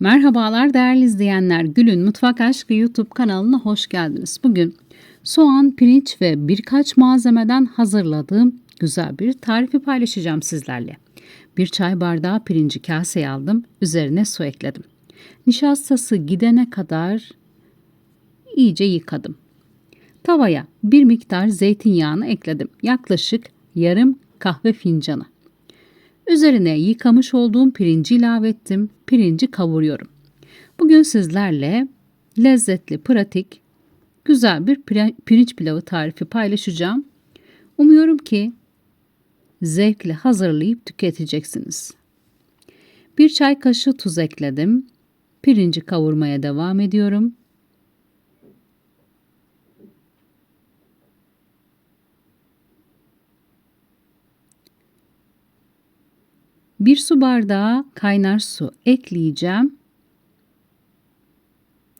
Merhabalar değerli izleyenler. Gül'ün Mutfak Aşkı YouTube kanalına hoş geldiniz. Bugün soğan, pirinç ve birkaç malzemeden hazırladığım güzel bir tarifi paylaşacağım sizlerle. Bir çay bardağı pirinci kaseye aldım. Üzerine su ekledim. Nişastası gidene kadar iyice yıkadım. Tavaya bir miktar zeytinyağını ekledim. Yaklaşık yarım kahve fincanı. Üzerine yıkamış olduğum pirinci ilave ettim. Pirinci kavuruyorum. Bugün sizlerle lezzetli, pratik, güzel bir pirinç pilavı tarifi paylaşacağım. Umuyorum ki zevkle hazırlayıp tüketeceksiniz. Bir çay kaşığı tuz ekledim. Pirinci kavurmaya devam ediyorum. Bir su bardağı kaynar su ekleyeceğim.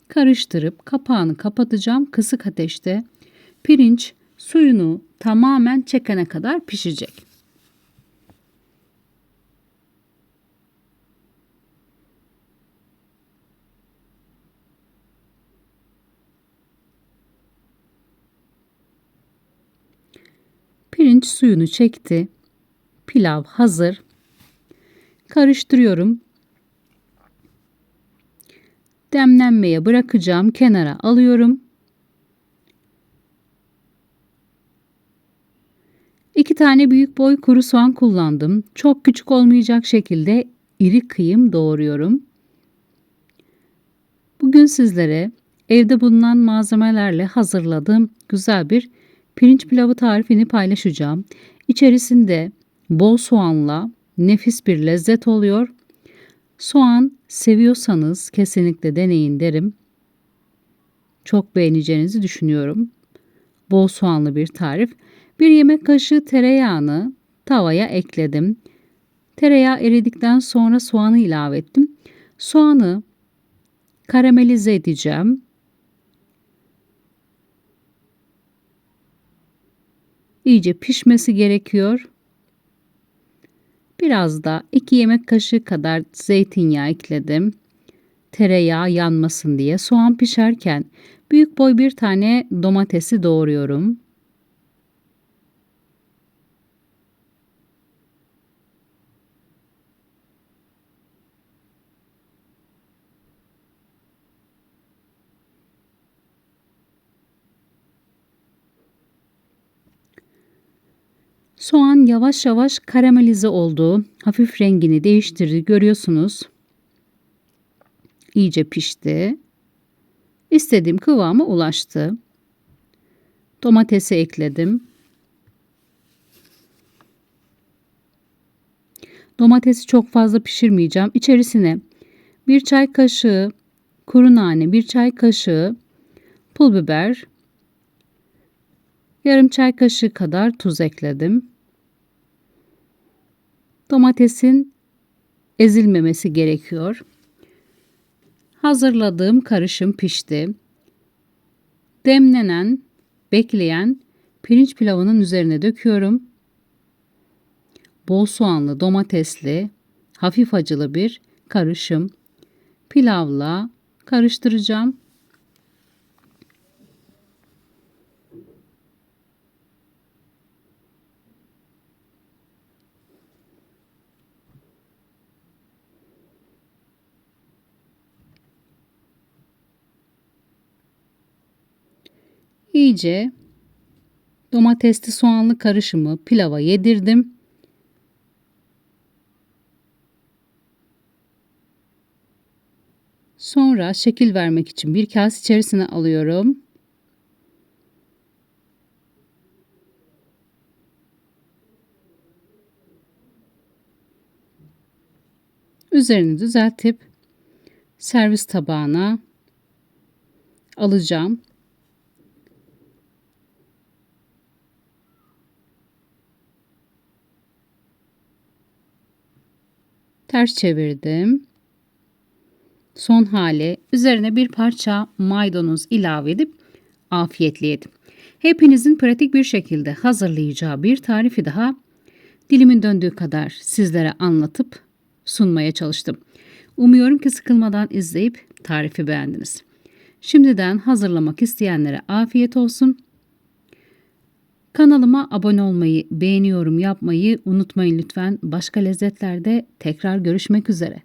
Karıştırıp kapağını kapatacağım. Kısık ateşte pirinç suyunu tamamen çekene kadar pişecek. Pirinç suyunu çekti. Pilav hazır. Karıştırıyorum. Demlenmeye bırakacağım. Kenara alıyorum. İki tane büyük boy kuru soğan kullandım. Çok küçük olmayacak şekilde iri kıyım doğruyorum. Bugün sizlere evde bulunan malzemelerle hazırladığım güzel bir pirinç pilavı tarifini paylaşacağım. İçerisinde bol soğanla nefis bir lezzet oluyor. Soğan seviyorsanız kesinlikle deneyin derim. Çok beğeneceğinizi düşünüyorum. Bol soğanlı bir tarif. Bir yemek kaşığı tereyağını tavaya ekledim. Tereyağı eridikten sonra soğanı ilave ettim. Soğanı karamelize edeceğim. İyice pişmesi gerekiyor. Biraz da 2 yemek kaşığı kadar zeytinyağı ekledim. Tereyağı yanmasın diye soğan pişerken büyük boy bir tane domatesi doğruyorum. Soğan yavaş yavaş karamelize oldu. Hafif rengini değiştirdi. Görüyorsunuz. İyice pişti. İstediğim kıvama ulaştı. Domatesi ekledim. Domatesi çok fazla pişirmeyeceğim. İçerisine bir çay kaşığı kuru nane, bir çay kaşığı pul biber, yarım çay kaşığı kadar tuz ekledim. Domatesin ezilmemesi gerekiyor. Hazırladığım karışım pişti. Demlenen, bekleyen pirinç pilavının üzerine döküyorum. Bol soğanlı, domatesli, hafif acılı bir karışım pilavla karıştıracağım. İyice domatesli soğanlı karışımı pilava yedirdim. Sonra şekil vermek için bir kase içerisine alıyorum. Üzerini düzeltip servis tabağına alacağım. Ters çevirdim. Son hali üzerine bir parça maydanoz ilave edip afiyetle yedim. Hepinizin pratik bir şekilde hazırlayacağı bir tarifi daha dilimin döndüğü kadar sizlere anlatıp sunmaya çalıştım. Umuyorum ki sıkılmadan izleyip tarifi beğendiniz. Şimdiden hazırlamak isteyenlere afiyet olsun. Kanalıma abone olmayı, beğeniyorum yapmayı unutmayın lütfen. Başka lezzetlerde tekrar görüşmek üzere.